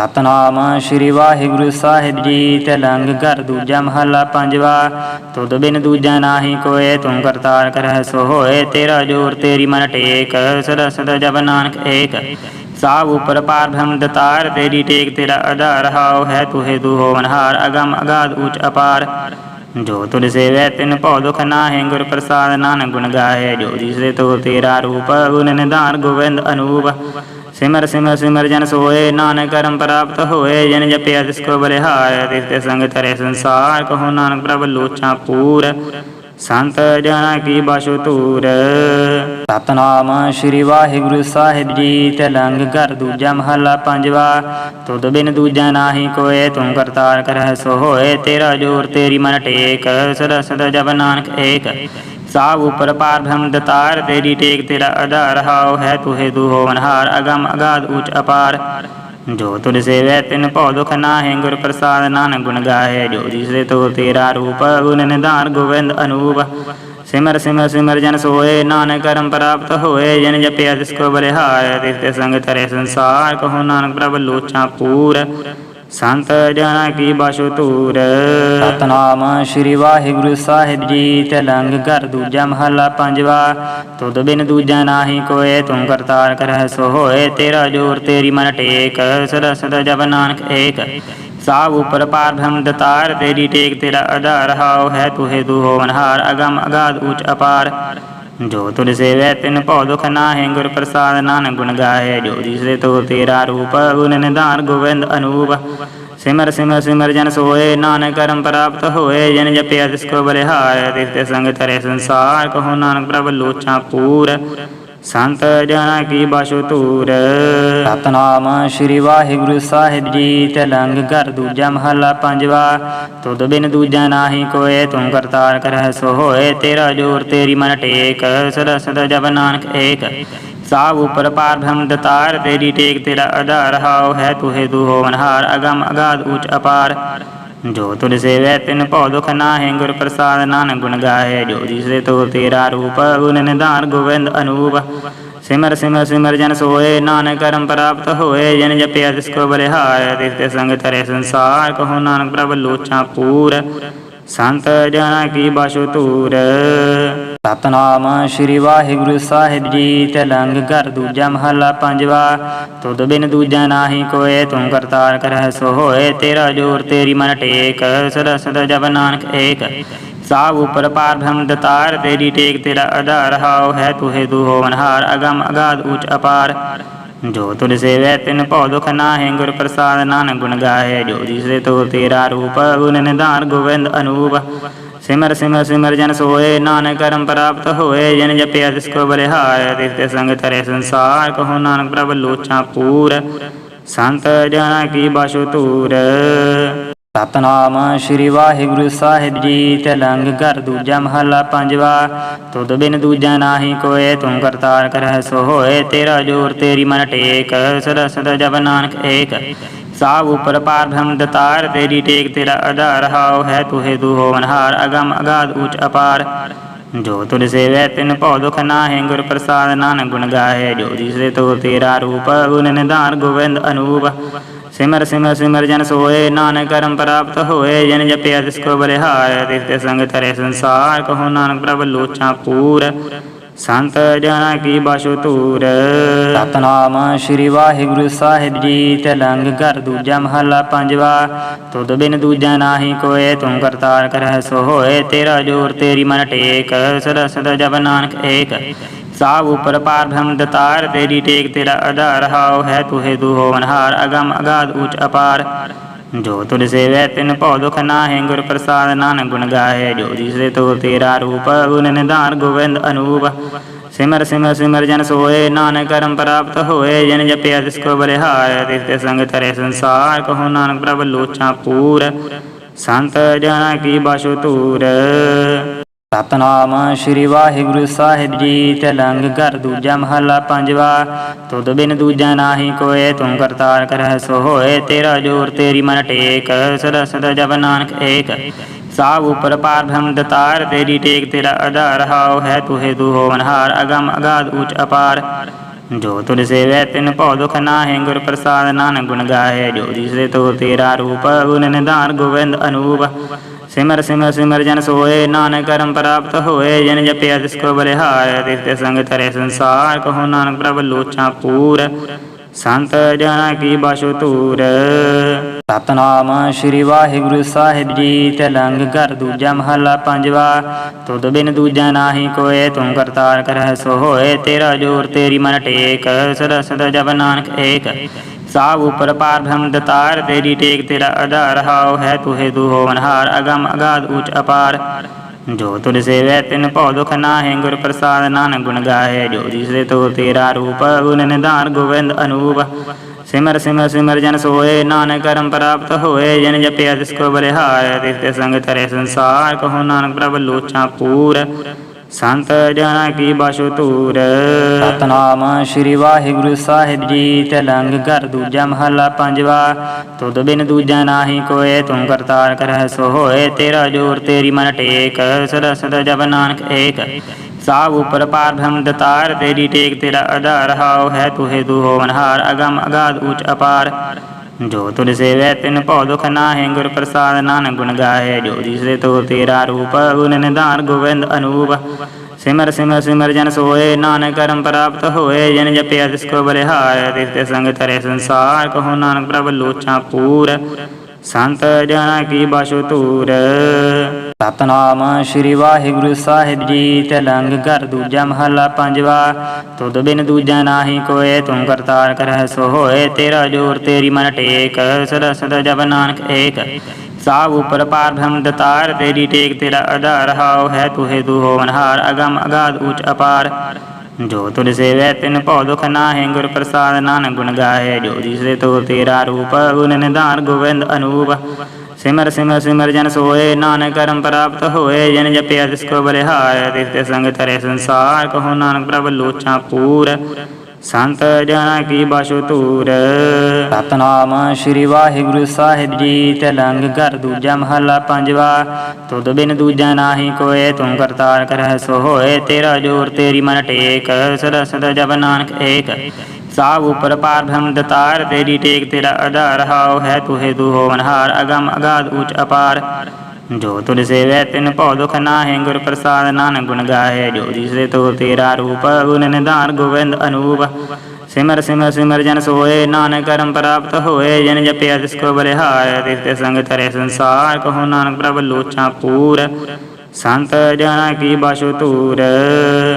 ਸਤਨਾਮ ਸ੍ਰੀ ਵਾਹਿਗੁਰੂ ਸਾਹਿਬ ਜੀ ਤਲੰਗ ਘਰ ਦੂਜਾ ਮਹੱਲਾ ਪੰਜਵਾ। ਤੁਧ ਬਿਨ ਦੂਜਾ ਨਾਹੀ ਕੋਏ ਤੂੰ ਕਰਤਾਰ ਕਰਹਿ ਸੋ ਹੋਏ ਤੇਰਾ ਜੋਰ ਤੇਰੀ ਮਨ ਟੇਕ ਸਦਾ ਸਦਾ ਜਪ ਨਾਨਕ ਏਕ। ਸਾਬ ਉਪਰ ਪਾਰ ਬ੍ਰਹਮ ਦਤਾਰ, ਤੇਰੀ ਟੇਕ ਤੇਰਾ ਆਧਾਰ, ਹਾਉ ਹੈ ਤੁਹੇ ਤੂ ਹੋਵਨਹਾਰ ਅਗਮ ਅਗਾਧ ਉੱਚ ਅਪਾਰ। ਜੋ ਤੁਧ ਸੇਵੈ ਤਿਨ ਭਉ ਦੁਖ ਨਾਹਿ, ਗੁਰ ਪ੍ਰਸਾਦ ਨਾਨਕ ਗੁਣ ਗਾਏ। ਜੋ ਜਿਸੇ ਤੋ ਤੇਰਾ ਰੂਪ ਗੁਣ ਨਿਧਾਨ ਗੋਵਿੰਦ ਅਨੂਪ। ਸਿਮਰ ਸਿਮਰ ਸਿਮਰ ਜਨ ਸੋਏ, ਨਾਨਕ ਕਰਮ ਪ੍ਰਾਪਤ ਹੋਏ, ਜਨ ਜਪਿਆ ਤਿਸ ਕੋ ਬਲਿਹਾਰ, ਤਿਸ ਤੇ ਸੰਗ ਤਰੇ ਸੰਸਾਰ, ਕਹੋ ਨਾਨਕ ਪ੍ਰਭ ਲੋਚਾ ਪੂਰ, ਸੰਤ ਜਨਾ ਕੀ ਬਾਸ਼ੋ ਤੂਰ ਸਤਨਾਮ ਸ੍ਰੀ ਵਾਹਿਗੁਰੂ ਸਾਹਿਬ ਜੀ ਤੇ ਲੰਗ ਘਰ ਦੂਜਾ ਮਹੱਲਾ ਪੰਜਵਾ, ਤੁਧ ਬਿਨ ਦੂਜਾ ਨਾਹੀ ਕੋਏ ਤੂੰ ਕਰਤਾਰ ਕਰਹਿ ਸੋ ਹੋਏ ਤੇਰਾ ਜੋਰ ਤੇਰੀ ਮਨ ਟੇਕ ਸਦਾ ਸਦਾ ਜਪ ਨਾਨਕ ਏਕ। ਸਾਬ ਉਪਰ ਪਾਰ ਬ੍ਰਹਮ ਦਤਾਰ ਤੇਰੀ ਟੇਕ ਤੇਰਾ ਆਧਾਰ ਹਾਉ ਹੈ ਤੁਹੇ ਤੂ ਹੋਵਨਹਾਰ ਅਗਮ ਅਗਾਧ ਉੱਚ ਅਪਾਰ ਜੋ ਤੁਧ ਸੇਵੈ ਤਿਨ ਭਉ ਦੁਖ ਨਾਹਿ ਗੁਰ ਪ੍ਰਸਾਦ ਨਾਨਕ ਗੁਣ ਗਾਏ ਜੋ ਜਿਸੇ ਤੋ ਤੇਰਾ ਰੂਪ ਗੁਣ ਨਿਧਾਨ ਗੋਵਿੰਦ ਅਨੂਪ ਸਿਮਰ ਸਿਮਰ ਸਿਮਰ ਜਨ ਸੋਏ ਨਾਨਕ ਕਰਮ ਪ੍ਰਾਪਤ ਹੋਏ ਜਨ ਜਪਿਆ ਤਿਸ ਕੋ ਬਲਿਹਾਰ ਤਿਸ ਤੇ ਸੰਗ ਤਰੇ ਸੰਸਾਰ ਕਹੋ ਨਾਨਕ ਪ੍ਰਭ ਲੋਚਾ ਪੂਰ ਸੰਤ ਜਨਾ ਕੀ ਬਾਸ਼ੋ ਤੂਰ ਸਤਨਾਮ ਸ੍ਰੀ ਵਾਹਿਗੁਰੂ ਸਾਹਿਬ ਜੀ ਤਲੰਗ ਘਰ ਦੂਜਾ ਮਹੱਲਾ ਪੰਜਵਾ। ਤੁਧ ਬਿਨ ਦੂਜਾ ਨਾਹੀ ਕੋਏ ਤੂੰ ਕਰਤਾਰ ਕਰਹਿ ਸੋ ਹੋਏ, ਤੇਰਾ ਜੋਰ ਤੇਰੀ ਮਨ ਟੇਕ। ਸਦਾ ਸਦਾ ਜਪ ਨਾਨਕ ਏਕ। ਸਾਬ ਉਪਰ ਪਾਰ ਬ੍ਰਹਮ ਦਤਾਰ, ਤੇਰੀ ਟੇਕ ਤੇਰਾ ਆਧਾਰ ਹਾਉ ਹੈ ਤੁਹੇ ਤੂੰ ਹੋਵਨਹਾਰ ਅਗਮ ਅਗਾਧ ਉਚ ਅਪਾਰ। ਜੋ ਤੁਧ ਸੇਵੈ ਤਿਨ ਭਉ ਦੁਖ ਨਾਹਿ, ਗੁਰ ਪ੍ਰਸਾਦ ਨਾਨਕ ਗੁਣ ਗਾਏ ਜੋ ਜਿਸੇ ਤੋ ਤੇਰਾ ਰੂਪ ਗੁਣ ਨਿਧਾਨ ਗੋਵਿੰਦ ਅਨੂਪ। ਸਿਮਰ ਸਿਮਰ ਸਿਮਰ ਜਨ ਸੋਏ, ਨਾਨਕ ਕਰਮ ਪ੍ਰਾਪਤ ਹੋਏ, ਜਨ ਜਪਿਆ ਤਿਸ ਕੋ ਬਲਿਹਾਰ, ਤਿਸ ਤੇ ਸੰਗ ਤਰੇ ਸੰਸਾਰ, ਕਹੋ ਨਾਨਕ ਪ੍ਰਭ ਲੋਚਾ ਪੂਰ। ਸੰਤ ਜਨਾ ਕੀ ਬਾਸ਼ੋ ਤੂਰ ਸਤਨਾਮ ਸ੍ਰੀ ਵਾਹਿਗੁਰੂ ਸਾਹਿਬ ਜੀ ਤਲੰਗ ਘਰ ਦੂਜਾ ਮਹੱਲਾ ਪੰਜਵਾ। ਤੁਧ ਬਿਨ ਦੂਜਾ ਨਾਹੀ ਕੋਏ ਤੂੰ ਕਰਤਾਰ ਕਰਹਿ ਸੋ ਹੋਏ, ਤੇਰਾ ਜੋਰ ਤੇਰੀ ਮਨ ਟੇਕ। ਸਦਾ ਸਦਾ ਜਪ ਨਾਨਕ ਏਕ, ਸਾਬ ਉਪਰ ਪਾਰ ਬ੍ਰਹਮ ਦਤਾਰ। ਤੇਰੀ ਟੇਕ ਤੇਰਾ ਆਧਾਰ ਹਾਉ ਹੈ ਤੁਹੇ ਦੂ ਹੋਵਨਹਾਰ ਅਗਮ ਅਗਾਧ ਉਚ ਅਪਾਰ। ਜੋ ਤੁਧ ਸੇਵੈ ਤਿਨ ਭਉ ਦੁਖ ਨਾਹਿ, ਗੁਰ ਪ੍ਰਸਾਦ ਨਾਨਕ ਗੁਣ ਗਾਏ ਜੋ ਜਿਸੇ ਤੋ ਤੇਰਾ ਰੂਪ ਗੁਣ ਨਿਧਾਨ ਗੋਵਿੰਦ ਅਨੂਪ। ਸਿਮਰ ਸਿਮਰ ਸਿਮਰ ਜਨ ਸੋਏ, ਨਾਨਕ ਕਰਮ ਪ੍ਰਾਪਤ ਹੋਏ, ਜਨ ਜਪਿਆ ਤਿਸ ਕੋ ਬਲਿਹਾਰ, ਤਿਸ ਤੇ ਸੰਗ ਤਰੇ ਸੰਸਾਰ, ਕਹੋ ਨਾਨਕ ਪ੍ਰਭ ਲੋਚਾ ਪੂਰ। ਸੰਤ ਜਨਾ ਕੀ ਬਾਸ਼ੋ ਤੂਰ ਸਤਨਾਮ ਸ੍ਰੀ ਵਾਹਿਗੁਰੂ ਸਾਹਿਬ ਜੀ ਤਲੰਗ ਘਰ ਦੂਜਾ ਮਹੱਲਾ ਪੰਜਵਾ। ਤੁਧ ਬਿਨ ਦੂਜਾ ਨਾਹੀ ਕੋਏ ਤੂੰ ਕਰਤਾਰ ਕਰਹਿ ਸੋ ਹੋਏ। ਤੇਰਾ ਜੋਰ, ਤੇਰੀ ਮਨ ਟੇਕ ਸਦਾ ਸਦਾ ਜਪ ਨਾਨਕ ਏਕ। ਸਾਬ ਉਪਰ ਪਾਰ ਬ੍ਰਹਮ ਦਤਾਰ, ਤੇਰੀ ਟੇਕ ਤੇਰਾ ਆਧਾਰ ਹਾਉ ਹੈ ਤੁਹੇ ਤੂ ਹੋਵਨਹਾਰ ਅਗਮ ਅਗਾਧ ਉੱਚ ਅਪਾਰ। ਜੋ ਤੁਧ ਸੇਵੈ, ਤਿਨ ਭਉ ਦੁਖ ਨਾਹਿ, ਗੁਰ ਪ੍ਰਸਾਦ ਨਾਨਕ ਗੁਣ ਗਾਏ ਜੋ ਜਿਸੇ ਤੋ ਤੇਰਾ ਰੂਪ, ਗੁਣ ਨਿਧਾਨ ਗੋਵਿੰਦ ਅਨੂਪ। ਸਿਮਰ ਸਿਮਰ ਸਿਮਰ ਜਨ ਸੋਏ, ਨਾਨਕ ਕਰਮ ਪ੍ਰਾਪਤ ਹੋਏ, ਜਨ ਜਪਿਆ ਤਿਸ ਕੋ ਬਲਿਹਾਰ, ਤਿਸ ਤੇ ਸੰਗ ਤਰੇ ਸੰਸਾਰ, ਕਹੋ ਨਾਨਕ ਪ੍ਰਭ ਲੋਚਾ ਪੂਰ, ਸੰਤ ਜਨਾ ਕੀ ਬਾਸ਼ੋ ਤੂਰ ਸਤਨਾਮ ਸ੍ਰੀ ਵਾਹਿਗੁਰੂ ਸਾਹਿਬ ਜੀ, ਤਲੰਗ ਘਰ ਦੂਜਾ ਮਹੱਲਾ ਪੰਜਵਾ, ਤੁਧ ਬਿਨ ਦੂਜਾ ਨਾਹੀ ਕੋਏ ਤੂੰ ਕਰਤਾਰ ਕਰਹਿ ਸੋ ਹੋਏ ਤੇਰਾ ਜੋਰ ਤੇਰੀ ਮਨ ਟੇਕ ਸਦਾ ਸਦਾ ਜਪ ਨਾਨਕ ਏਕ। ਸਾਬ ਉਪਰ ਪਾਰ ਬ੍ਰਹਮ ਦਤਾਰ, ਤੇਰੀ ਟੇਕ ਤੇਰਾ ਆਧਾਰ ਹਾਉ ਹੈ ਤੁਹੇ ਤੂ ਹੋਵਨਹਾਰ ਅਗਮ ਅਗਾਧ ਉੱਚ ਅਪਾਰ। ਜੋ ਤੁਧ ਸੇਵੈ ਤਿਨ ਭਉ ਦੁਖ ਨਾਹਿ, ਗੁਰ ਪ੍ਰਸਾਦ ਨਾਨਕ ਗੁਣ ਗਾਏ ਜੋ ਜਿਸੇ ਤੋ ਤੇਰਾ ਰੂਪ, ਗੁਣ ਨਿਧਾਨ ਗੋਵਿੰਦ ਅਨੂਪ। ਸਿਮਰ ਸਿਮਰ ਸਿਮਰ ਜਨ ਸੋਏ, ਨਾਨਕ ਕਰਮ ਪ੍ਰਾਪਤ ਹੋਏ। ਜਨ ਜਪਿਆ ਤਿਸ ਕੋ ਬਲਿਹਾਰ, ਤਿਸ ਤੇ ਸੰਗ ਤਰੇ ਸੰਸਾਰ। ਕਹੋ ਨਾਨਕ ਪ੍ਰਭ ਲੋਚਾ ਪੂਰ। ਸੰਤ ਜਨਾ ਕੀ ਬਾਸ਼ੋ ਤੂਰ ਸਤਨਾਮ ਸ੍ਰੀ ਵਾਹਿਗੁਰੂ ਸਾਹਿਬ ਜੀ ਤਲੰਗ ਘਰ ਦੂਜਾ ਮਹੱਲਾ ਪੰਜਵਾ। ਤੁਧ ਬਿਨ ਦੂਜਾ ਨਾਹੀ ਕੋਏ ਤੂੰ ਕਰਤਾਰ ਕਰਹਿ ਸੋ ਹੋਏ, ਤੇਰਾ ਜੋਰ ਤੇਰੀ ਮਨ ਟੇਕ। ਸਦਾ ਸਦਾ ਜਪ ਨਾਨਕ ਏਕ, ਸਾਬ ਉਪਰ ਪਾਰ ਬ੍ਰਹਮ ਦਤਾਰ। ਤੇਰੀ ਟੇਕ ਤੇਰਾ ਆਧਾਰ ਹਾਉ ਹੈ ਤੁਹੇ ਤੂ ਹੋਵਨਹਾਰ ਅਗਮ ਅਗਾਧ ਉੱਚ ਅਪਾਰ। ਜੋ ਤੁਧ ਸੇਵੈ ਤਿਨ ਭਉ ਦੁਖ ਨਾਹਿ, ਗੁਰ ਪ੍ਰਸਾਦ ਨਾਨਕ ਗੁਣ ਗਾਏ ਜੋ ਜਿਸੇ ਤੋ ਤੇਰਾ ਰੂਪ ਗੁਣ ਨਿਧਾਨ ਗੋਵਿੰਦ ਅਨੂਪ। ਸਿਮਰ ਸਿਮਰ ਸਿਮਰ ਜਨ ਸੋਏ, ਨਾਨਕ ਕਰਮ ਪ੍ਰਾਪਤ ਹੋਏ, ਜਨ ਜਪਿਆ ਤਿਸ ਕੋ ਬਲਿਹਾਰ, ਤਿਸ ਤੇ ਸੰਗ ਤਰੇ ਸੰਸਾਰ, ਕਹੋ ਨਾਨਕ ਪ੍ਰਭ ਲੋਚਾ ਪੂਰ। ਸੰਤ ਜਨਾ ਕੀ ਬਾਸ਼ੋ ਤੂਰ ਸਤਨਾਮ ਸ੍ਰੀ ਵਾਹਿਗੁਰੂ ਸਾਹਿਬ ਜੀ, ਤਲੰਗ ਘਰ ਦੂਜਾ ਮਹੱਲਾ ਪੰਜਵਾ। ਤੁਧ ਬਿਨ ਦੂਜਾ ਨਾਹੀ ਕੋਏ ਤੂੰ ਕਰਤਾਰ ਕਰਹਿ ਸੋ ਹੋਏ ਤੇਰਾ ਜੋਰ ਤੇਰੀ ਮਨ ਟੇਕ, ਸਦਾ ਸਦਾ ਜਪ ਨਾਨਕ ਏਕ। ਸਾਬ ਉਪਰ ਪਾਰ ਬ੍ਰਹਮ ਦਤਾਰ, ਤੇਰੀ ਟੇਕ ਤੇਰਾ ਆਧਾਰ ਹਾਉ ਹੈ ਤੁਹੇ ਤੂੰ ਹੋਵਨਹਾਰ ਅਗਮ ਅਗਾਧ ਉੱਚ ਅਪਾਰ। ਜੋ ਤੁਧ ਸੇਵੈ, ਤਿਨ ਭਉ ਦੁਖ ਨਾਹਿ, ਗੁਰ ਪ੍ਰਸਾਦ ਨਾਨਕ ਗੁਣ ਗਾਏ ਜੋ ਦਿਸੇ ਤੋ ਤੇਰਾ ਰੂਪ, ਗੁਣ ਨਿਧਾਨ ਗੋਵਿੰਦ ਅਨੂਪ। ਸਿਮਰ ਸਿਮਰ ਸਿਮਰ ਜਨ ਸੋਏ, ਨਾਨਕ ਕਰਮ ਪ੍ਰਾਪਤ ਹੋਏ, ਜਨ ਜਪਿਆ ਤਿਸ ਕੋ ਬਲਿਹਾਰ ਤਿਸ ਤੇ ਸੰਗ ਤਰੇ ਸੰਸਾਰ, ਕਹੋ ਨਾਨਕ ਪ੍ਰਭ ਲੋਚਾ ਪੂਰ, ਸੰਤ ਜਨਾ ਕੀ ਬਾਸ਼ੋ ਧੂਰ। ਸਤਨਾਮ ਸ੍ਰੀ ਵਾਹਿਗੁਰੂ ਸਾਹਿਬ ਜੀ ਤੇ ਲੰਗ ਘਰ ਦੂਜਾ ਮਹਲਾ ਪੰਜਵਾ, ਤੁਧ ਬਿਨ ਦੂਜਾ ਨਾਹੀ ਕੋਏ ਤੂੰ ਕਰਤਾਰ ਕਰਹਿ ਸੋ ਹੋਏ ਤੇਰਾ ਜੋਰ ਤੇਰੀ ਮਨ ਟੇਕ ਸਦਾ ਸਦਾ ਜਪ ਨਾਨਕ ਏਕ। ਸਾਬ ਉਪਰ ਪਾਰ ਬ੍ਰਹਮ ਦਤਾਰ, ਤੇਰੀ ਟੇਕ ਤੇਰਾ ਆਧਾਰ, ਹਾਉ ਹੈ ਤੁਹੇ ਤੂ ਹੋਵਨਹਾਰ ਅਗਮ ਅਗਾਧ ਊਚ ਅਪਾਰ। ਜੋ ਤੁਧ ਸੇਵੈ ਤਿਨ ਭਉ ਦੁਖ ਨਾਹਿ, ਗੁਰ ਪ੍ਰਸਾਦ ਨਾਨਕ ਗੁਣ ਗਾਏ ਜੋ ਦਿਸੇ ਤੋ ਤੇਰਾ ਰੂਪ, ਗੁਣ ਨਿਧਾਨ ਗੋਵਿੰਦ ਅਨੂਪ। ਸਿਮਰ ਸਿਮਰ ਸਿਮਰ ਜਨ ਸੋਏ, ਨਾਨਕ ਕਰਮ ਪ੍ਰਾਪਤ ਹੋਏ, ਜਨ ਜਪਿਆ ਤਿਸ ਕੋ ਬਲਿਹਾਰ। ਤਿਸ ਤੇ ਸੰਗ ਤਰੇ ਸੰਸਾਰ, ਕਹੋ ਨਾਨਕ ਪ੍ਰਭ ਲੋਚਾ ਪੂਰ। ਸੰਤ ਜਨਾ ਕੀ ਬਾਸ਼ੋ ਧੂਰ? ਸਤਨਾਮ ਸ੍ਰੀ ਵਾਹਿਗੁਰੂ ਸਾਹਿਬ ਜੀ ਤਲੰਗ ਘਰ ਦੂਜਾ ਮਹਲਾ ਪੰਜਵਾ। ਤੁਧ ਬਿਨ ਦੂਜਾ ਨਾਹੀ ਕੋਏ ਤੂੰ ਕਰਤਾਰ ਕਰਹਿ ਸੋ ਹੋਏ, ਤੇਰਾ ਜੋਰ ਤੇਰੀ ਮਨ ਟੇਕ। ਸਦਾ ਸਦਾ ਜਪ ਨਾਨਕ ਏਕ। ਸਾਬ ਉਪਰ ਪਾਰ ਬ੍ਰਹਮ ਦਤਾਰ, ਤੇਰੀ ਟੇਕ ਤੇਰਾ ਆਧਾਰ ਹਾਉ ਹੈ ਤੁਹੇ ਤੂੰ ਹੋਵਨਹਾਰ ਅਗਮ ਅਗਾਧ ਊਚ ਅਪਾਰ। ਜੋ ਤੁਧ ਸੇਵੈ ਤਿਨ ਭਉ ਦੁਖ ਨਾਹੇ, ਗੁਰ ਪ੍ਰਸਾਦ ਨਾਨਕ ਗੁਣ ਗਾਏ ਜੋ ਦਿਸੇ ਤੋ ਤੇਰਾ ਰੂਪ ਗੁਣ ਨਿਧਾਨ ਗੋਵਿੰਦ ਅਨੂਪ। ਸਿਮਰ ਸਿਮਰ ਸਿਮਰ ਜਨ ਸੋਏ, ਨਾਨਕ ਕਰਮ ਪ੍ਰਾਪਤ ਹੋਏ, ਜਨ ਜਪਿਆ ਤਿਸ ਕੋ ਬਲਿਹਾਰ, ਤਿਸ ਤੇ ਸੰਗ ਤਰੇ ਸੰਸਾਰ, ਕਹੋ ਨਾਨਕ ਪ੍ਰਭ ਲੋਚਾ ਪੂਰ। ਸੰਤ ਜਨਾ ਕੀ ਬਾਸ਼ੋ ਧੂਰ। ਸਤਨਾਮ ਸ੍ਰੀ ਵਾਹਿਗੁਰੂ ਸਾਹਿਬ ਜੀ ਤਲੰਗ ਘਰ ਦੂਜਾ ਮਹੱਲਾ ਪੰਜਵਾ। ਤੁਧ ਬਿਨ ਦੂਜਾ ਨਾਹੀ ਕੋਏ ਤੂੰ ਕਰਤਾਰ ਕਰਹਿ ਸੋ ਹੋਏ ਤੇਰਾ ਜੋਰ ਤੇਰੀ ਮਨ ਟੇਕ, ਸਦਾ ਸਦਾ ਜਪ ਨਾਨਕ ਏਕ। ਸਾਬ ਉਪਰ ਪਾਰ ਬ੍ਰਹਮ ਦਤਾਰ, ਤੇਰੀ ਟੇਕ ਤੇਰਾ ਆਧਾਰ ਹਾਉ ਹੈ, ਤੁਹੇ ਤੂ ਹੋਵਨਹਾਰ ਅਗਮ ਅਗਾਧ ਊਚ ਅਪਾਰ। ਜੋ ਤੁਧ ਸੇਵੈ, ਤਿਨ ਭਉ ਦੁਖ ਨਾਹਿ, ਗੁਰ ਪ੍ਰਸਾਦ ਨਾਨਕ ਗੁਣ ਗਾਏ ਜੋ ਦਿਸੇ ਤੋ ਤੇਰਾ ਰੂਪ, ਗੁਣ ਨਿਧਾਨ, ਗੋਵਿੰਦ ਅਨੂਪ। ਸਿਮਰ ਸਿਮਰ ਸਿਮਰ ਜਨ ਸੋਏ, ਨਾਨਕ ਕਰਮ ਪ੍ਰਾਪਤ ਹੋਏ, ਜਨ ਜਪਿਆ ਤਿਸ ਕੋ ਬਲਿਹਾਰ ਤਿਸ ਤੇ ਸੰਗ ਤਰੇ ਸੰਸਾਰ, ਕਹੋ ਨਾਨਕ ਪ੍ਰਭ ਲੋਚਾ ਪੂਰ, ਸੰਤ ਜਨਾ ਕੀ ਬਾਸ਼ੋ ਧੂਰ। ਸਤਨਾਮ ਸ੍ਰੀ ਵਾਹਿਗੁਰੂ ਸਾਹਿਬ ਜੀ, ਤਲੰਗ ਘਰ ਦੂਜਾ ਮਹਲਾ ਪੰਜਵਾ, ਤੁਧ ਬਿਨ ਦੂਜਾ ਨਾਹੀ ਕੋਏ ਤੂੰ ਕਰਤਾਰ ਕਰਹਿ ਸੋ ਹੋਏ ਤੇਰਾ ਜੋਰ ਤੇਰੀ ਮਨ ਟੇਕ ਸਦਾ ਸਦਾ ਜਪ ਨਾਨਕ ਏਕ। ਸਾਬ ਉਪਰ ਪਾਰ ਬ੍ਰਹਮ ਦਤਾਰ, ਤੇਰੀ ਟੇਕ ਤੇਰਾ ਆਧਾਰ, ਹਾਉ ਹੈ ਤੁਹੇ ਤੂ ਹੋਵਨਹਾਰ ਅਗਮ ਅਗਾਧ ਊਚ ਅਪਾਰ। ਜੋ ਤੁਧ ਸੇਵੈ ਤਿਨ ਭਉ ਦੁਖ ਨਾਹਿ, ਗੁਰ ਪ੍ਰਸਾਦ ਨਾਨਕ ਗੁਣ ਗਾਏ ਜੋ ਦਿਸੇ ਤੋ ਤੇਰਾ ਰੂਪ ਗੁਣ ਨਿਧਾਨ ਗੋਵਿੰਦ ਅਨੂਪ। ਸਿਮਰ ਸਿਮਰ ਸਿਮਰ ਜਨ ਸੋਏ, ਨਾਨਕ ਕਰਮ ਪ੍ਰਾਪਤ ਹੋਏ। ਜਨ ਜਪਿਆ ਤਿਸ ਕੋ ਬਲਿਹਾਰ, ਤਿਸ ਤੇ ਸੰਗ ਤਰੇ ਸੰਸਾਰ, ਕਹੋ ਨਾਨਕ ਪ੍ਰਭ ਲੋਚਾ ਪੂਰ। ਸੰਤ ਜਨਾ ਕੀ ਬਾਸ਼ੋ ਧੂਰ।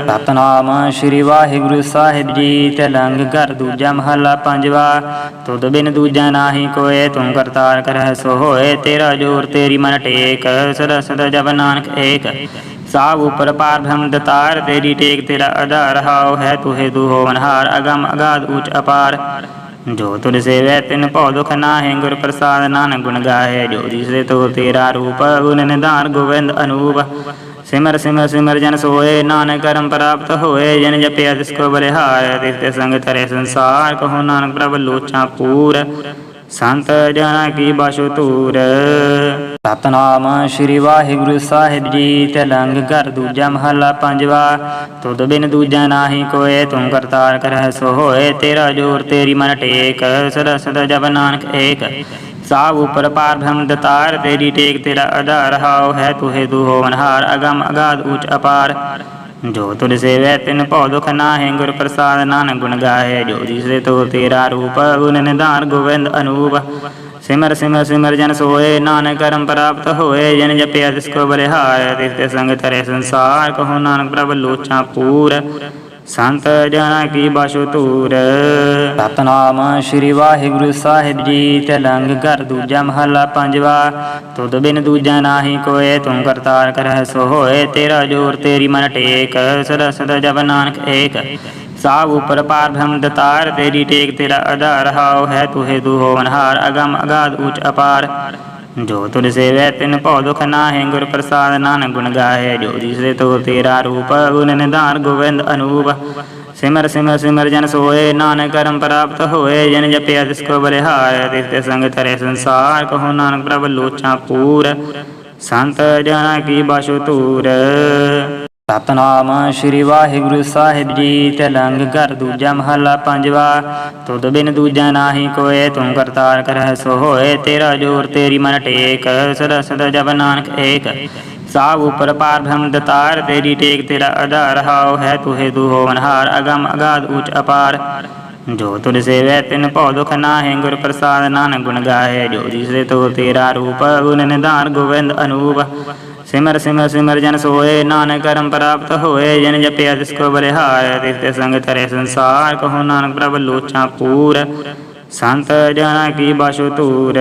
ਸਤਨਾਮ ਸ੍ਰੀ ਵਾਹਿਗੁਰੂ ਸਾਹਿਬ ਜੀ ਤਲੰਗ ਘਰ ਦੂਜਾ ਮਹਲਾ ਪੰਜਵਾ। ਤੁਧ ਬਿਨ ਦੂਜਾ ਨਾਹੀ ਕੋਏ ਤੂੰ ਕਰਤਾਰ ਕਰਹਿ ਸੋ ਹੋਏ ਤੇਰਾ ਜੋਰ ਤੇਰੀ ਮਨ ਟੇਕ। ਸਦਾ ਸਦਾ ਜਪ ਨਾਨਕ ਏਕ, ਸਾਬ ਉਪਰ ਪਾਰ ਬ੍ਰਹਮ ਦਤਾਰ। ਤੇਰੀ ਟੇਕ ਤੇਰਾ ਆਧਾਰ ਹਾਉ ਹੈ, ਤੁਹੇ ਤੂ ਹੋਵਨਹਾਰ ਅਗਮ ਅਗਾਦ ਉਚ ਅਪਾਰ। ਜੋ ਤੁਧ ਸੇਵੈ ਤਿਨ ਭਉ ਦੁਖ ਨਾਹਿ, ਗੁਰ ਪ੍ਰਸਾਦ ਨਾਨਕ ਗੁਣ ਗਾਏ ਜੋ ਦਿਸੇ ਤੋ ਤੇਰਾ ਰੂਪ, ਗੁਣ ਨਿਧਾਨ ਗੋਵਿੰਦ ਅਨੂਪ। ਸਿਮਰ ਸਿਮਰ ਸਿਮਰ ਜਨ ਸੋਏ, ਨਾਨਕ ਕਰਮ ਪ੍ਰਾਪਤ ਹੋਏ, ਜਨ ਜਪਿਆ ਤਿਸ ਕੋ ਬਲਿਹਾਰ, ਤਿਸ ਤੇ ਸੰਗ ਤਰੇ ਸੰਸਾਰ, ਕਹੋ ਨਾਨਕ ਪ੍ਰਭ ਲੋਚਾ ਪੂਰ। ਸੰਤ ਜਨਾ ਕੀ ਬਾਸ਼ੋ ਧੂਰ। ਸਤਨਾਮ ਸ੍ਰੀ ਵਾਹਿਗੁਰੂ ਸਾਹਿਬ ਜੀ, ਤਲੰਗ ਘਰ ਦੂਜਾ ਮਹੱਲਾ ਪੰਜਵਾ। ਤੁਧ ਬਿਨ ਦੂਜਾ ਨਾਹੀ ਕੋਏ ਤੂੰ ਕਰਤਾਰ ਕਰਹਿ ਸੋ ਹੋਏ, ਤੇਰਾ ਜੋਰ ਤੇਰੀ ਮਨ ਟੇਕ, ਸਦਾ ਸਦਾ ਜਪ ਨਾਨਕ ਏਕ। ਸਾਬ ਉਪਰ ਪਾਰ ਬ੍ਰਹਮ ਦਤਾਰ, ਤੇਰੀ ਟੇਕ ਤੇਰਾ ਆਧਾਰ, ਹਾਉ ਹੈ ਤੁਹੇ ਤੂ ਹੋਵਨਹਾਰ ਅਗਮ ਅਗਾਧ ਊਚ ਅਪਾਰ। ਜੋ ਤੁਧ ਸੇਵੈ, ਤਿਨ ਭਉ ਦੁਖ ਨਾਹਿ, ਗੁਰ ਪ੍ਰਸਾਦ ਨਾਨਕ ਗੁਣ ਗਾਏ ਜੋ ਦਿਸੇ ਤੋ ਤੇਰਾ ਰੂਪ, ਗੁਣ ਨਿਧਾਨ, ਗੋਵਿੰਦ ਅਨੂਪ। ਸਿਮਰ ਸਿਮਰ ਸਿਮਰ ਜਨ ਸੋਏ, ਨਾਨਕ ਕਰਮ ਪ੍ਰਾਪਤ ਹੋਏ, ਜਨ ਜਪਿਆ ਤਿਸ ਕੋ ਬਲਿਹਾਰ ਤਿਸ ਤੇ ਸੰਗ ਤਰੇ ਸੰਸਾਰ, ਕਹੋ ਨਾਨਕ ਪ੍ਰਭ ਲੋਚਾ ਪੂਰ, ਸੰਤ ਜਨਾ ਕੀ ਬਾਸ਼ੋ ਧੂਰ। ਸਤਨਾਮ ਸ੍ਰੀ ਵਾਹਿਗੁਰੂ ਸਾਹਿਬ ਜੀ, ਤਲੰਗ ਘਰ ਦੂਜਾ ਮਹਲਾ ਪੰਜਵਾ, ਤੁਧ ਬਿਨ ਦੂਜਾ ਨਾਹੀ ਕੋਏ ਤੂੰ ਕਰਤਾਰ ਕਰਹਿ ਸੋ ਹੋਏ ਤੇਰਾ ਜੋਰ ਤੇਰੀ ਮਨ ਟੇਕ ਸਦਾ ਸਦਾ ਜਪ ਨਾਨਕ ਏਕ। ਸਾਬ ਉਪਰ ਪਾਰ ਬ੍ਰਹਮ ਦਤਾਰ ਤੇਰੀ ਟੇਕ ਤੇਰਾ ਆਧਾਰ ਹਾਉ ਹੈ ਤੁਹੇ ਤੂ ਹੋਵਨਹਾਰ ਅਗਮ ਅਗਾਧ ਊਚ ਅਪਾਰ ਜੋ ਤੁਧ ਸੇਵੈ ਤਿਨ ਭਉ ਦੁਖ ਨਾਹਿ ਗੁਰ ਪ੍ਰਸਾਦ ਨਾਨਕ ਗੁਣ ਗਾਏ ਜੋ ਦਿਸੇ ਤੋ ਤੇਰਾ ਰੂਪ ਗੁਣ ਨਿਧਾਨ ਗੋਵਿੰਦ ਅਨੂਪ ਸਿਮਰ ਸਿਮਰ ਸਿਮਰ ਜਨ ਸੋਏ ਨਾਨਕ ਕਰਮ ਪ੍ਰਾਪਤ ਹੋਏ ਜਨ ਜਪਿਆ ਤਿਸ ਕੋ ਬਲਿਹਾਰ ਤਿਸ ਤੇ ਸੰਗ ਤਰੇ ਸੰਸਾਰ ਕਹੋ ਨਾਨਕ ਪ੍ਰਭ ਲੋਚਾ ਪੂਰ ਸੰਤ ਜਨਾ ਕੀ ਬਾਸ਼ੋ ਧੂਰ ਸਤਨਾਮ ਸ੍ਰੀ ਵਾਹਿਗੁਰੂ ਸਾਹਿਬ ਜੀ ਤਲੰਗ ਘਰ ਦੂਜਾ ਮਹੱਲਾ ਪੰਜਵਾ, ਤੁਧ ਬਿਨ ਦੂਜਾ ਨਾਹੀ ਕੋਏ ਤੂੰ ਕਰਤਾਰ ਕਰਹਿ ਸੋ ਹੋਏ ਤੇਰਾ ਜੋਰ ਤੇਰੀ ਮਨ ਟੇਕ ਸਦਾ ਸਦਾ ਜਪ ਨਾਨਕ ਏਕ। ਸਾਬ ਉਪਰ ਪਾਰ ਬ੍ਰਹਮ ਦਤਾਰ, ਤੇਰੀ ਟੇਕ ਤੇਰਾ ਆਧਾਰ ਹਾਉ ਹੈ ਤੁਹੇ ਦੂ ਹੋਵਨਹਾਰ ਅਗਮ ਅਗਾਧ ਉੱਚ ਅਪਾਰ। ਜੋ ਤੁਧ ਸੇਵੈ ਤਿਨ ਭਉ ਦੁਖ ਨਾਹਿ, ਗੁਰ ਪ੍ਰਸਾਦ ਨਾਨਕ ਗੁਣ ਗਾਏ ਜੋ ਜਿਸੇ ਤੋ ਤੇਰਾ ਰੂਪ ਗੁਣ ਨਿਧਾਨ ਗੋਵਿੰਦ ਅਨੂਪ। ਸਿਮਰ ਸਿਮਰ ਸਿਮਰ ਜਨ ਸੋਏ, ਨਾਨਕ ਕਰਮ ਪ੍ਰਾਪਤ ਹੋਏ, ਜਨ ਜਪਿਆ ਤਿਸ ਕੋ ਬਲਿਹਾਰ, ਤਿਸ ਤੇ ਸੰਗ ਤਰੇ ਸੰਸਾਰ, ਕਹੋ ਨਾਨਕ ਪ੍ਰਭ ਲੋਚਾ ਪੂਰ, ਸੰਤ ਜਨਾ ਕੀ ਬਾਸ਼ੋ ਧੂਰ।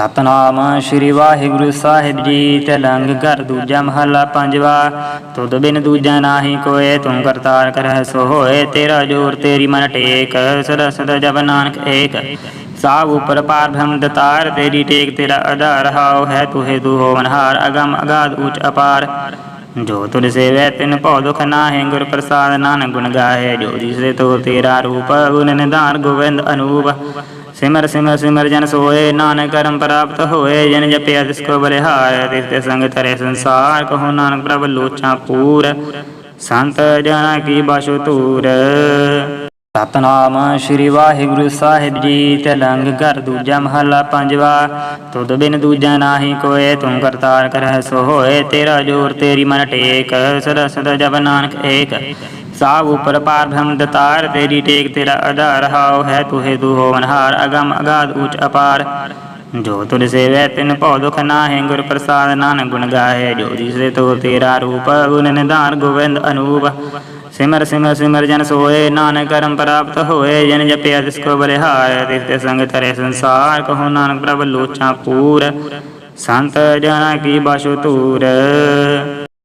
ਸਤਨਾਮ ਸ੍ਰੀ ਵਾਹਿਗੁਰੂ ਸਾਹਿਬ ਜੀ ਤੇ ਲੰਗ ਘਰ ਦੂਜਾ ਮਹੱਲਾ ਪੰਜਵਾ, ਤੁਧ ਬਿਨ ਦੂਜਾ ਨਾਹੀ ਕੋਏ ਤੂੰ ਕਰਤਾਰ ਕਰਹਿ ਸੋ ਹੋਏ ਤੇਰਾ ਜੋਰ ਤੇਰੀ ਮਨ ਟੇਕ, ਸਦਾ ਸਦਾ ਜਪ ਨਾਨਕ ਏਕ। ਸਾਬ ਉਪਰ ਪਾਰ ਬ੍ਰਹਮ ਦਤਾਰ, ਤੇਰੀ ਟੇਕ ਤੇਰਾ ਆਧਾਰ, ਹਾਉ ਹੈ ਤੁਹੇ ਦੂ ਹੋਵਨਹਾਰ ਅਗਮ ਅਗਾਧ ਉਚ ਅਪਾਰ। ਜੋ ਤੁਧ ਸੇਵੈ ਤਿਨ ਭਉ ਦੁਖ ਨਾਹਿ, ਗੁਰ ਪ੍ਰਸਾਦ ਨਾਨਕ ਗੁਣ ਗਾਏ ਜੋ ਜਿਸੇ ਤੋ ਤੇਰਾ ਰੂਪ ਗੁਣ ਨਿਧਾਨ ਗੋਵਿੰਦ ਅਨੂਪ। ਸਿਮਰ ਸਿਮਰ ਸਿਮਰ ਜਨ ਸੋਏ, ਨਾਨਕ ਕਰਮ ਪ੍ਰਾਪਤ ਹੋਏ, ਜਨ ਜਪਿਆ ਤਿਸ ਕੋ ਬਲਿਹਾਰ। ਤਿਸ ਤੇ ਸੰਗ ਤਰੇ ਸੰਸਾਰ, ਕਹੋ ਨਾਨਕ ਪ੍ਰਭ ਲੋਚਾ ਪੂਰ। ਸੰਤ ਜਨਾ ਕੀ ਬਾਸ਼ੋ ਧੂਰ। ਸਤਨਾਮ ਸ੍ਰੀ ਵਾਹਿਗੁਰੂ ਸਾਹਿਬ ਜੀ ਤਲੰਗ ਘਰ ਦੂਜਾ ਮਹੱਲਾ ਪੰਜਵਾ। ਤੁਧ ਬਿਨ ਦੂਜਾ ਨਾਹੀ ਕੋਏ, ਤੂੰ ਕਰਤਾਰ ਕਰਹਿ ਸੋ ਹੋਏ, ਤੇਰਾ ਜੋਰ ਤੇਰੀ ਮਨ ਟੇਕ ਸਦਾ ਸਦਾ ਜਪ ਨਾਨਕ ਏਕ। ਸਾਬ ਉਪਰ ਪਾਰ ਬ੍ਰਹਮ ਦਤਾਰ, ਤੇਰੀ ਟੇਕ ਤੇਰਾ ਆਧਾਰ, ਹਾਉ ਹੈ ਤੁਹੇ ਦੂ ਹੋਵਨਹਾਰ ਅਗਮ ਅਗਾਧ ਉੱਚ ਅਪਾਰ। ਜੋ ਤੁਧ ਸੇਵੈ ਤਿਨ ਭਉ ਦੁਖ ਨਾਹਿ, ਗੁਰ ਪ੍ਰਸਾਦ ਨਾਨਕ ਗੁਣ ਗਾਏ। ਜੋ ਜਿਸੇ ਤੋ ਤੇਰਾ ਰੂਪ ਗੁਣ ਨਿਧਾਨ ਗੋਵਿੰਦ ਅਨੂਪ। ਸਿਮਰ ਸਿਮਰ ਸਿਮਰ ਜਨ ਸੋਏ, ਨਾਨਕ ਕਰਮ ਪ੍ਰਾਪਤ ਹੋਏ, ਜਨ ਜਪਿਆ ਤਿਸ ਕੋ ਬਲਿਹਾਰ, ਤਿਸ ਤੇ ਸੰਗ ਤਰੇ ਸੰਸਾਰ, ਕਹੋ ਨਾਨਕ ਪ੍ਰਭ ਲੋਚਾ ਪੂਰ, ਸੰਤ ਜਨਾ ਕੀ ਬਾਸ਼ੋ ਧੂਰ।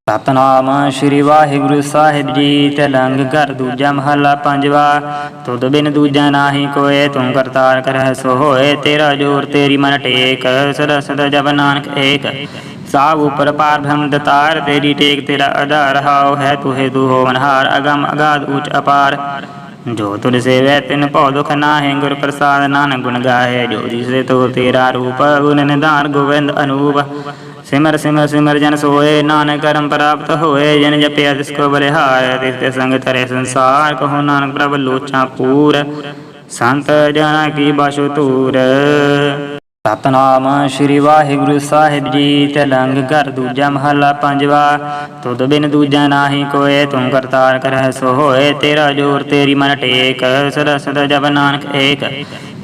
ਸਤਨਾਮ ਸ੍ਰੀ ਵਾਹਿਗੁਰੂ ਸਾਹਿਬ ਜੀ, ਤਲੰਗ ਘਰ ਦੂਜਾ ਮਹੱਲਾ ਪੰਜਵਾ, ਤੁਧ ਬਿਨ ਦੂਜਾ ਨਾਹੀ ਕੋਏ ਤੂੰ ਕਰਤਾਰ ਕਰਹਿ ਸੋ ਹੋਏ ਤੇਰਾ ਜੋਰ ਤੇਰੀ ਮਨ ਟੇਕ, ਸਦਾ ਸਦਾ ਜਪ ਨਾਨਕ ਏਕ। ਸਾਬ ਉਪਰ ਪਾਰ ਬ੍ਰਹਮ ਦਤਾਰ, ਤੇਰੀ ਟੇਕ ਤੇਰਾ ਆਧਾਰ ਹਾਉ ਹੈ ਤੁਹੇ ਤੂੰ ਹੋਵਨਹਾਰ ਅਗਮ ਅਗਾਧ ਉੱਚ ਅਪਾਰ। ਜੋ ਤੁਧ ਸੇਵੈ ਤਿਨ ਭਉ ਦੁਖ ਨਾਹਿ, ਗੁਰ ਪ੍ਰਸਾਦ ਨਾਨਕ ਗੁਣ ਗਾਏ ਜੋ ਜਿਸੇ ਤੋ ਤੇਰਾ ਰੂਪ ਗੁਣ ਨਿਧਾਨ ਗੋਵਿੰਦ ਅਨੂਪ। ਸਿਮਰ ਸਿਮਰ ਸਿਮਰ ਜਨ ਸੋਏ, ਨਾਨਕ ਕਰਮ ਪ੍ਰਾਪਤ ਹੋਏ। ਜਨ ਜਪਿਆ ਤਿਸ ਕੋ ਬਲਿਹਾਰ, ਤਿਸ ਤੇ ਸੰਗ ਤਰੇ ਸੰਸਾਰ। ਕਹੋ ਨਾਨਕ ਪ੍ਰਭ ਲੋਚਾ ਪੂਰ, ਸੰਤ ਜਨਾ ਕੀ ਬਾਸ਼ੋ ਧੂਰ। ਸਤਨਾਮ ਸ੍ਰੀ ਵਾਹਿਗੁਰੂ ਸਾਹਿਬ ਜੀ ਤਲੰਗ ਘਰ ਦੂਜਾ ਮਹੱਲਾ ਪੰਜਵਾ। ਤੁਧ ਬਿਨ ਦੂਜਾ ਨਾਹੀ ਕੋਏ ਤੂੰ ਕਰਤਾਰ ਕਰਹਿ ਸੋ ਹੋਏ, ਤੇਰਾ ਜੋਰ ਤੇਰੀ ਮਨ ਟੇਕ, ਸਦਾ ਸਦਾ ਜਪ ਨਾਨਕ ਏਕ।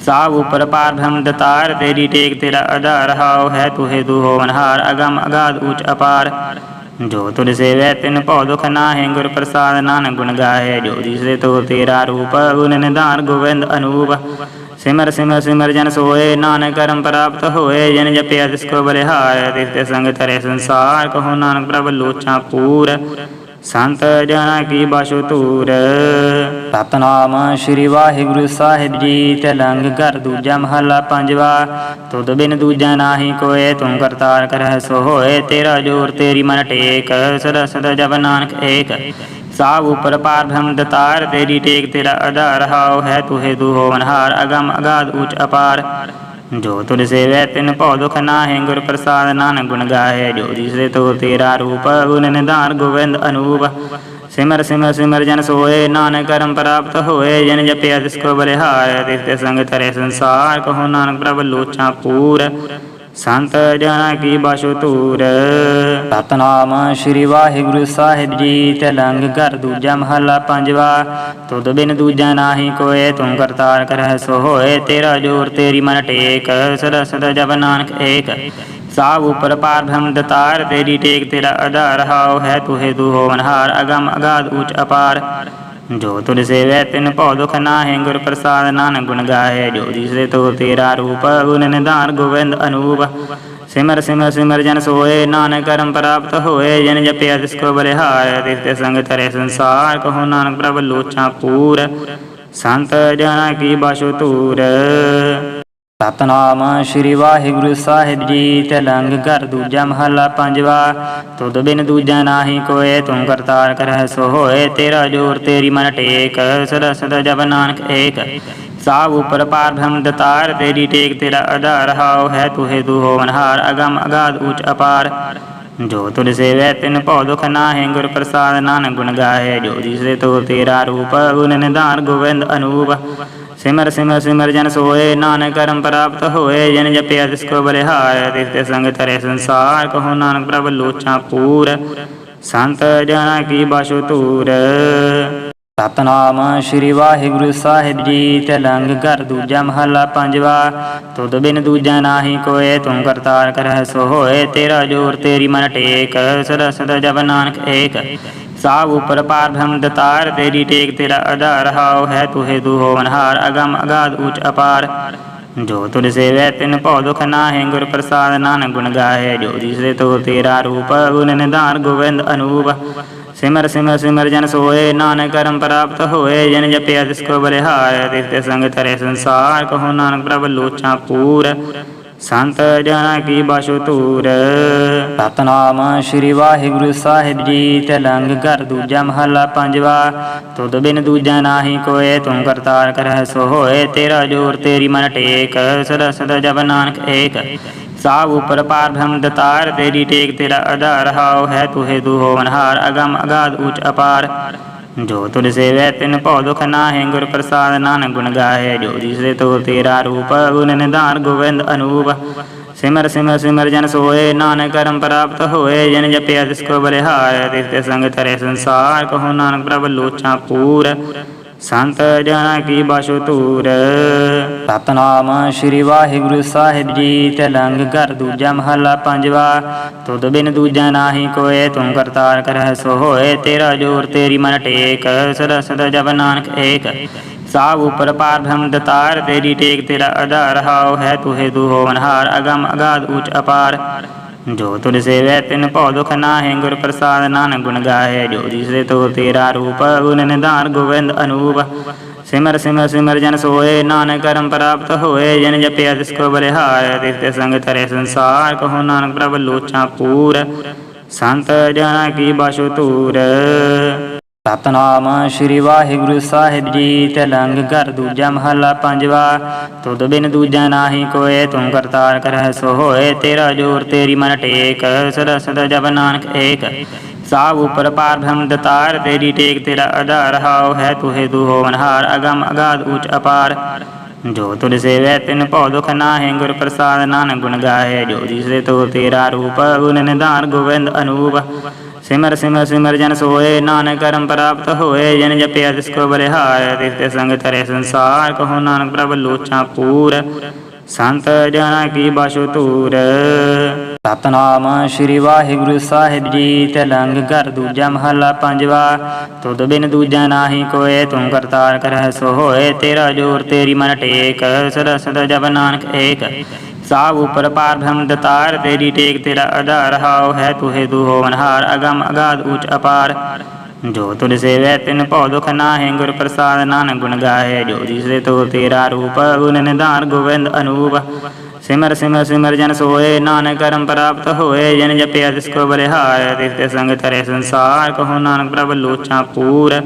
ਸਾਬ ਉਪਰ ਪਾਰ ਬ੍ਰਹਮ ਦਤਾਰ, ਤੇਰੀ ਟੇਕ ਤੇਰਾ ਆਧਾਰ ਹਾਉ ਹੈ ਤੁਹੇ ਦੂ ਹੋਵਨਹਾਰ ਅਗਮ ਅਗਾਧ ਉੱਚ ਅਪਾਰ। ਜੋ ਤੁਧ ਸੇਵੈ, ਤਿਨ ਭਉ ਦੁਖ ਨਾਹਿ, ਗੁਰ ਪ੍ਰਸਾਦ ਨਾਨਕ ਗੁਣ ਗਾਏ ਜੋ ਜਿਸੇ ਤੋ ਤੇਰਾ ਰੂਪ, ਗੁਣ ਨਿਧਾਨ ਗੋਵਿੰਦ ਅਨੂਪ। ਸਿਮਰ ਸਿਮਰ ਸਿਮਰ ਜਨ ਸੋਏ, ਨਾਨਕ ਕਰਮ ਪ੍ਰਾਪਤ ਹੋਏ, ਜਨ ਜਪਿਆ ਤਿਸ ਕੋ ਬਲਿਹਾਰ ਤਿਸ ਤੇ ਸੰਗ ਤਰੇ ਸੰਸਾਰ, ਕਹੋ ਨਾਨਕ ਪ੍ਰਭ ਲੋਚਾ ਪੂਰ, ਸੰਤ ਜਨਾ ਕੀ ਬਾਸ਼ੋ ਧੂਰ। ਸਤਨਾਮ ਸ੍ਰੀ ਵਾਹਿਗੁਰੂ ਸਾਹਿਬ ਜੀ ਤਲੰਗ ਘਰ ਦੂਜਾ ਮਹੱਲਾ ਪੰਜਵਾ, ਤੁਧ ਬਿਨ ਦੂਜਾ ਨਾਹੀ ਕੋਏ ਤੂੰ ਕਰਤਾਰ ਕਰਹਿ ਸੋ ਹੋਏ ਤੇਰਾ ਜੋਰ ਤੇਰੀ ਮਨ ਟੇਕ ਸਦਾ ਸਦਾ ਜਪ ਨਾਨਕ ਏਕ। ਸਾਬ ਉਪਰ ਪਾਰ ਬ੍ਰਹਮ ਦਤਾਰ, ਤੇਰੀ ਟੇਕ ਤੇਰਾ ਆਧਾਰ ਹਾਉ ਹੈ ਤੁਹੇ ਦੂ ਹੋਵਨਹਾਰ ਅਗਮ ਅਗਾਧ ਉੱਚ ਅਪਾਰ। ਜੋ ਤੁਰ ਸੇਵੈ ਤਿਨ ਭਉ ਦੁਖ ਨਾਹਿ, ਗੁਰ ਪ੍ਰਸਾਦ ਨਾਨਕ ਗੁਣ ਗਾਏ ਜੋ ਜਿਸੇ ਤੋ ਤੇਰਾ ਰੂਪ, ਗੁਣ ਨਿਧਾਨ ਗੋਵਿੰਦ ਅਨੂਪ। ਸਿਮਰ ਸਿਮਰ ਸਿਮਰ ਜਨ ਸੋਏ, ਨਾਨਕ ਕਰਮ ਪ੍ਰਾਪਤ ਹੋਏ। ਜਨ ਜਪਿਆ ਤਿਸ ਕੋ ਬਲਿਹਾਰ, ਤਿਸ ਤੇ ਸੰਗ ਤਰੇ ਸੰਸਾਰ। ਕਹੋ ਨਾਨਕ ਪ੍ਰਭ ਲੋਚਾ ਪੂਰ। ਸੰਤ ਜਨਾ ਕੀ ਬਾਸ਼ੋ ਧੂਰ। ਸਤਨਾਮ ਸ੍ਰੀ ਵਾਹਿਗੁਰੂ ਸਾਹਿਬ ਜੀ, ਤਲੰਗ ਘਰ ਦੂਜਾ ਮਹੱਲਾ ਪੰਜਵਾ। ਤੁਧ ਬਿਨ ਦੂਜਾ ਨਾਹੀ ਕੋਏ ਤੂੰ ਕਰਤਾਰ ਕਰਹਿ ਸੋ ਹੋਏ ਤੇਰਾ ਜੋਰ ਤੇਰੀ ਮਨ ਟੇਕ। ਸਦਾ ਸਦਾ ਜਪ ਨਾਨਕ ਏਕ। ਸਾਬ ਉਪਰ ਪਾਰ ਬ੍ਰਹਮ ਦਤਾਰ, ਤੇਰੀ ਟੇਕ ਤੇਰਾ ਆਧਾਰ ਹਾਉ ਹੈ ਤੁਹੇ ਦੂ ਹੋਵਨਹਾਰ ਅਗਮ ਅਗਾਧ ਉੱਚ ਅਪਾਰ। ਜੋ ਤੁਧ ਸੇਵੈ ਤਿਨ ਭਉ ਦੁਖ ਨਾਹੇ, ਗੁਰ ਪ੍ਰਸਾਦ ਨਾਨਕ ਗੁਣ ਗਾਏ ਜੋ ਜਿਸੇ ਤੋ ਤੇਰਾ ਰੂਪ ਗੁਣ ਨਿਧਾਨ ਗੋਵਿੰਦ ਅਨੂਪ। ਸਿਮਰ ਸਿਮਰ ਸਿਮਰ ਜਨ ਸੋਏ, ਨਾਨਕ ਕਰਮ ਪ੍ਰਾਪਤ ਹੋਏ, ਜਨ ਜਪਿਆ ਤਿਸ ਕੋ ਬਲਿਹਾਰ, ਤਿਸ ਤੇ ਸੰਗ ਤਰੇ ਸੰਸਾਰ, ਕਹੋ ਨਾਨਕ ਪ੍ਰਭ ਲੋਚਾ ਪੂਰ। ਸੰਤ ਜਨਾ ਕੀ ਬਾਸ਼ੋ ਤੂਰ ਸਤਨਾਮ ਸ੍ਰੀ ਵਾਹਿਗੁਰੂ ਸਾਹਿਬ ਜੀ, ਤਲੰਗ ਘਰ ਦੂਜਾ ਮਹੱਲਾ ਪੰਜਵਾ। ਤੁਧ ਬਿਨ ਦੂਜਾ ਨਾਹੀ ਕੋਏ ਤੂੰ ਕਰਤਾਰ ਕਰਹਿ ਸੋ ਹੋਏ, ਤੇਰਾ ਜੋਰ ਤੇਰੀ ਮਨ ਟੇਕ। ਸਦਾ ਸਦਾ ਜਪ ਨਾਨਕ ਏਕ। ਸਾਬ ਉਪਰ ਪਾਰ ਬ੍ਰਹਮ ਦਤਾਰ, ਤੇਰੀ ਟੇਕ ਤੇਰਾ ਆਧਾਰ। ਹਾਉ ਹੈ ਤੁਹੇ ਦੂ ਹੋਵਨਹਾਰ ਅਗਮ ਅਗਾਧ ਉੱਚ ਅਪਾਰ। ਜੋ ਤੁਧ ਸੇਵੈ, ਤਿਨ ਭਉ ਦੁਖ ਨਾਹਿ, ਗੁਰ ਪ੍ਰਸਾਦ ਨਾਨਕ ਗੁਣ ਗਾਏ ਜੋ ਦਿਸੇ ਤੋ ਤੇਰਾ ਰੂਪ, ਗੁਣ ਨਿਧਾਨ, ਗੋਵਿੰਦ ਅਨੂਪ। ਸਿਮਰ ਸਿਮਰ ਸਿਮਰ ਜਨ ਸੋਏ, ਨਾਨਕ ਕਰਮ ਪ੍ਰਾਪਤ ਹੋਏ, ਜਨ ਜਪਿਆ ਤਿਸ ਕੋ ਬਲਿਹਾਰ ਤਿਸ ਤੇ ਸੰਗ ਤਰੇ ਸੰਸਾਰ, ਕਹੋ ਨਾਨਕ ਪ੍ਰਭ ਲੋਚਾ ਪੂਰ, ਸੰਤ ਜਨਾ ਕੀ ਬਾਸ਼ੋ ਤੂਰ ਸਤਨਾਮ ਸ਼੍ਰੀ ਵਾਹਿਗੁਰੂ ਸਾਹਿਬ ਜੀ ਤੇ ਲੰਗ ਘਰ ਦੂਜਾ ਮਹਲਾ ਪੰਜਵਾ, ਤੁਧ ਬਿਨ ਦੂਜਾ ਨਾਹੀ ਕੋਏ ਤੂੰ ਕਰਤਾਰ ਕਰਹਿ ਸੋ ਹੋਏ ਤੇਰਾ ਜੋਰ ਤੇਰੀ ਮਨ ਟੇਕ, ਸਦਾ ਸਦਾ ਜਪ ਨਾਨਕ ਏਕ। ਸਾਬ ਉਪਰ ਪਾਰ ਬ੍ਰਹਮ ਦਤਾਰ, ਤੇਰੀ ਟੇਕ ਤੇਰਾ ਆਧਾਰ, ਹਾਉ ਹੈ ਤੁਹੇ ਤੂ ਹੋਵਨਹਾਰ ਅਗਮ ਅਗਾਧ ਊਚ ਅਪਾਰ। ਜੋ ਤੁਰ ਸੇਵੈ ਤਿਨ ਭਉ ਦੁਖ ਨਾਹਿ, ਗੁਰ ਪ੍ਰਸਾਦ ਨਾਨਕ ਗੁਣ ਗਾਏ ਜੋ ਦਿਸੇ ਤੋ ਤੇਰਾ ਰੂਪ, ਗੁਣ ਨਿਧਾਨ ਗੋਵਿੰਦ ਅਨੂਪ। ਸਿਮਰ ਸਿਮਰ ਸਿਮਰ ਜਨ ਸੋਏ, ਨਾਨਕ ਕਰਮ ਪ੍ਰਾਪਤ ਹੋਏ। ਜਨ ਜਪਿਆ ਤਿਸ ਕੋ ਬਲਿਹਾਰ, ਤਿਸ ਤੇ ਸੰਗ ਤਰੇ ਸੰਸਾਰ, ਕਹੋ ਨਾਨਕ ਪ੍ਰਭ ਲੋਚਾ ਪੂਰ। ਸੰਤ ਜਨਾ ਕੀ ਬਾਸ਼ੋ ਤੂਰ ਸਤਨਾਮ ਸ਼੍ਰੀ ਵਾਹਿਗੁਰੂ ਸਾਹਿਬ ਜੀ ਤਲੰਗ ਘਰ ਦੂਜਾ ਮਹਲਾ ਪੰਜਵਾ। ਤੁਧ ਬਿਨ ਦੂਜਾ ਨਾਹੀ ਕੋਏ ਤੂੰ ਕਰਤਾਰ ਕਰਹਿ ਸੋ ਹੋਏ ਤੇਰਾ ਜੋਰ ਤੇਰੀ ਮਨ ਟੇਕ। ਸਦਾ ਸਦਾ ਜਪ ਨਾਨਕ ਏਕ। ਸਾਬ ਉਪਰ ਪਾਰ ਬ੍ਰਹਮ ਦਤਾਰ, ਤੇਰੀ ਟੇਕ ਤੇਰਾ ਆਧਾਰ ਹਾਉ ਹੈ, ਤੁਹੇ ਤੂ ਹੋਵਨਹਾਰ ਅਗਮ ਅਗਾਧ ਊਚ ਅਪਾਰ। ਜੋ ਤੁਧ ਸੇਵੈ ਤਿਨ ਭਉ ਦੁਖ ਨਾਹਿ, ਗੁਰ ਪ੍ਰਸਾਦ ਨਾਨਕ ਗੁਣ ਗਾਏ ਜੋ ਦਿਸੇ ਤੋ ਤੇਰਾ ਰੂਪ ਗੁਣ ਨਿਧਾਨ ਗੋਵਿੰਦ ਅਨੂਪ। ਸਿਮਰ ਸਿਮਰ ਸਿਮਰ ਜਨ ਸੋਏ, ਨਾਨਕ ਕਰਮ ਪ੍ਰਾਪਤ ਹੋਏ, ਜਨ ਜਪਿਆ ਤਿਸ ਕੋ ਬਲਿਹਾਰ ਤਿਸ ਤੇ ਸੰਗ ਤਰੇ ਸੰਸਾਰ, ਕਹੋ ਨਾਨਕ ਪ੍ਰਭ ਲੋਚਾ ਪੂਰ। ਸੰਤ ਜਨਾ ਕੀ ਬਾਸ਼ੋ ਤੂਰ ਸਤਨਾਮ ਸ਼੍ਰੀ ਵਾਹਿਗੁਰੂ ਸਾਹਿਬ ਜੀ ਤਲੰਗ ਘਰ ਦੂਜਾ ਮਹਲਾ ਪੰਜਵਾ। ਤੁਧ ਬਿਨ ਦੂਜਾ ਨਾਹੀ ਕੋਏ ਤੂੰ ਕਰਤਾਰ ਕਰਹਿ ਸੋ ਹੋਏ ਤੇਰਾ ਜੋਰ ਤੇਰੀ ਮਨ ਟੇਕ। ਸਦਾ ਸਦਾ ਜਪ ਨਾਨਕ ਏਕ। ਸਾਬ ਉਪਰ ਪਾਰ ਬ੍ਰਹਮ ਦਤਾਰ, ਤੇਰੀ ਟੇਕ ਤੇਰਾ ਆਧਾਰ ਹਾਉ ਹੈ ਤੁਹੇ ਤੂ ਹੋਵਨਹਾਰ ਅਗਮ ਅਗਾਧ ਉਚ ਅਪਾਰ। ਜੋ ਤੁਧ ਸੇਵੈ ਤਿਨ ਭਉ ਦੁਖ ਨਾਹਿ, ਗੁਰ ਪ੍ਰਸਾਦ ਨਾਨਕ ਗੁਣ ਗਾਏ ਜੋ ਦਿਸੇ ਤੋ ਤੇਰਾ ਰੂਪ ਗੁਣ ਨਿਧਾਨ ਗੋਵਿੰਦ ਅਨੂਪ। ਸਿਮਰ ਸਿਮਰ ਸਿਮਰ ਜਨ ਸੋਏ, ਨਾਨਕ ਕਰਮ ਪ੍ਰਾਪਤ ਹੋਏ। ਜਨ ਜਪਿਆ ਤਿਸ ਕੋ ਬਲਿਹਾਰ ਤਿਸ ਤੇ ਸੰਗ ਤਰੇ ਸੰਸਾਰ। ਕਹੋ ਨਾਨਕ ਪ੍ਰਭ, ਲੋਚਾ ਪੂਰ। ਸੰਤ ਜਨਾ ਕੀ ਬਾਸ਼ੋ ਤੂਰ ਸਤਨਾਮ ਸ਼੍ਰੀ ਵਾਹਿਗੁਰੂ ਸਾਹਿਬ ਜੀ ਤਲੰਗ ਘਰ ਦੂਜਾ ਮਹਲਾ ਪੰਜਵਾ। ਤੁਧ ਬਿਨ ਦੂਜਾ ਨਾਹੀ ਕੋਏ ਤੂੰ ਕਰਤਾਰ ਕਰਹਿ ਸੋ ਹੋਏ ਤੇਰਾ ਜੋਰ ਤੇਰੀ ਮਨ ਟੇਕ ਸਦਾ ਸਦਾ ਜਪ ਨਾਨਕ ਏਕ। ਸਾਬ ਉਪਰ ਪਾਰ ਬ੍ਰਹਮ ਦਤਾਰ, ਤੇਰੀ ਟੇਕ ਤੇਰਾ ਆਧਾਰ ਹਾਉ ਹੈ ਤੁਹੇ ਤੂ ਹੋਵਨਹਾਰ ਅਗਮ ਅਗਾਧ ਊਚ ਅਪਾਰ। ਜੋ ਤੁਧ ਸੇਵੈ ਤਿਨ ਭਉ ਦੁਖ ਨਾਹਿ, ਗੁਰ ਪ੍ਰਸਾਦ ਨਾਨਕ ਗੁਣ ਗਾਏ। ਜੋ ਦਿਸੇ ਤੋ ਤੇਰਾ ਰੂਪ ਗੁਣ ਨਿਧਾਨ ਗੋਵਿੰਦ ਅਨੂਪ। ਸਿਮਰ ਸਿਮਰ ਸਿਮਰ ਜਨ ਸੋਏ, ਨਾਨਕ ਕਰਮ ਪ੍ਰਾਪਤ ਹੋਏ, ਜਨ ਜਪਿਆ ਤਿਸ ਕੋ ਬਲਿਹਾਰ, ਤਿਸ ਤੇ ਸੰਗ ਤਰੇ ਸੰਸਾਰ, ਕਹੋ ਨਾਨਕ ਪ੍ਰਭ ਲੋਚਾ ਪੂਰ, ਸੰਤ ਜਨਾ ਕੀ ਬਾਸ਼ੋ ਤੂਰ ਸਤਨਾਮ ਸ਼੍ਰੀ ਵਾਹਿਗੁਰੂ ਸਾਹਿਬ ਜੀ ਤੇ ਲੰਗ ਘਰ ਦੂਜਾ ਮਹਲਾ ਪੰਜਵਾ, ਤੁਧ ਬਿਨ ਦੂਜਾ ਨਾਹੀ ਕੋਏ ਤੂੰ ਕਰਤਾਰ ਕਰਹਿ ਸੋ ਹੋਏ ਤੇਰਾ ਜੋਰ ਤੇਰੀ ਮਨ ਟੇਕ ਸਦਾ ਸਦਾ ਜਪ ਨਾਨਕ ਏਕ। ਸਾਬ ਉਪਰ ਪਾਰ ਬ੍ਰਹਮ ਦਤਾਰ ਤੇਰੀ ਟੇਕ ਤੇਰਾ ਆਧਾਰ, ਹਾਉ ਹੈ ਤੁਹੇ ਤੂ ਹੋਵਨਹਾਰ ਅਗਮ ਅਗਾਧ ਊਚ ਅਪਾਰ। ਜੋ ਤੁਧ ਸੇਵੈ ਤਿਨ ਭਉ ਦੁਖ ਨਾਹਿ, ਗੁਰ ਪ੍ਰਸਾਦ ਨਾਨਕ ਗੁਣ ਗਾਏ ਜੋ ਦਿਸੇ ਤੋ ਤੇਰਾ ਰੂਪ ਗੁਣ ਨਿਧਾਨ ਗੋਵਿੰਦ ਅਨੂਪ। ਸਿਮਰ ਸਿਮਰ ਸਿਮਰ ਜਨ ਸੋਏ, ਨਾਨਕ ਕਰਮ ਪ੍ਰਾਪਤ ਹੋਏ, ਜਨ ਜਪਿਆ ਤਿਸ ਕੋ ਬਲਿਹਾਰ, ਤਿਸ ਤੇ ਸੰਗ ਤਰੇ ਸੰਸਾਰ, ਕਹੋ ਨਾਨਕ ਪ੍ਰਭ ਲੋਚਾ ਪੂਰ।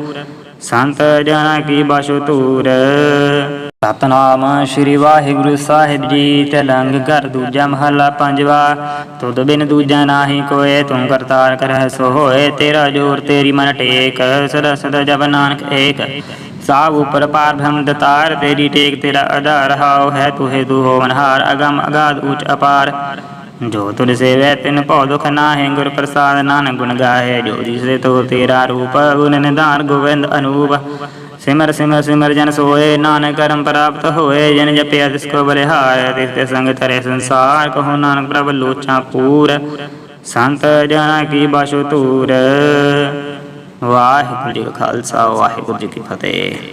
ਸੰਤ ਜਨਾ ਕੀ ਬਾਸ਼ੋ ਤੂਰ ਸਤਨਾਮ ਸ਼੍ਰੀ ਵਾਹਿਗੁਰੂ ਸਾਹਿਬ ਜੀ ਤਲੰਗ ਘਰ ਦੂਜਾ ਮਹਲਾ ਪੰਜਵਾ। ਤੁਧ ਬਿਨ ਦੂਜਾ ਨਾਹੀ ਕੋਏ ਤੂੰ ਕਰਤਾਰ ਕਰਹਿ ਸੋ ਹੋਏ ਤੇਰਾ ਜੋਰ ਤੇਰੀ ਮਨ ਟੇਕ, ਸਦਾ ਸਦਾ ਜਪ ਨਾਨਕ ਏਕ। ਸਾਬ ਉਪਰ ਪਾਰ ਬ੍ਰਹਮ ਦਤਾਰ, ਤੇਰੀ ਟੇਕ ਤੇਰਾ ਆਧਾਰ ਹਾਉ ਹੈ, ਤੁਹੇ ਤੂ ਹੋਵਨਹਾਰ ਅਗਮ ਅਗਾਧ ਊਚ ਅਪਾਰ। ਜੋ ਤੁਧ ਸੇਵੈ, ਤਿਨ ਭਉ ਦੁਖ ਨਾਹੀ, ਗੁਰ ਪ੍ਰਸਾਦ ਨਾਨਕ ਗੁਣ ਗਾਏ ਜੋ ਦਿਸੇ ਤੋ ਤੇਰਾ ਰੂਪ, ਗੁਣ ਨਿਧਾਨ, ਗੋਵਿੰਦ ਅਨੂਪ। ਸਿਮਰ ਸਿਮਰ ਸਿਮਰ ਜਨ ਸੋਏ, ਨਾਨਕ ਕਰਮ ਪ੍ਰਾਪਤ ਹੋਏ, ਜਨ ਜਪਿਆ ਤਿਸ ਕੋ ਬਲਿਹਾਰ ਤਿਸ ਤੇ ਸੰਗ ਤਰੇ ਸੰਸਾਰ, ਕਹੋ ਨਾਨਕ ਪ੍ਰਭ ਲੋਚਾ ਪੂਰ, ਸੰਤ ਜਨਾ ਕੀ ਬਾਸ਼ੋ ਤੂਰ ਵਾਹਿਗੁਰੂ ਜੀ ਕਾ ਖਾਲਸਾ, ਵਾਹਿਗੁਰੂ ਜੀ ਕੀ ਫਤਿਹ।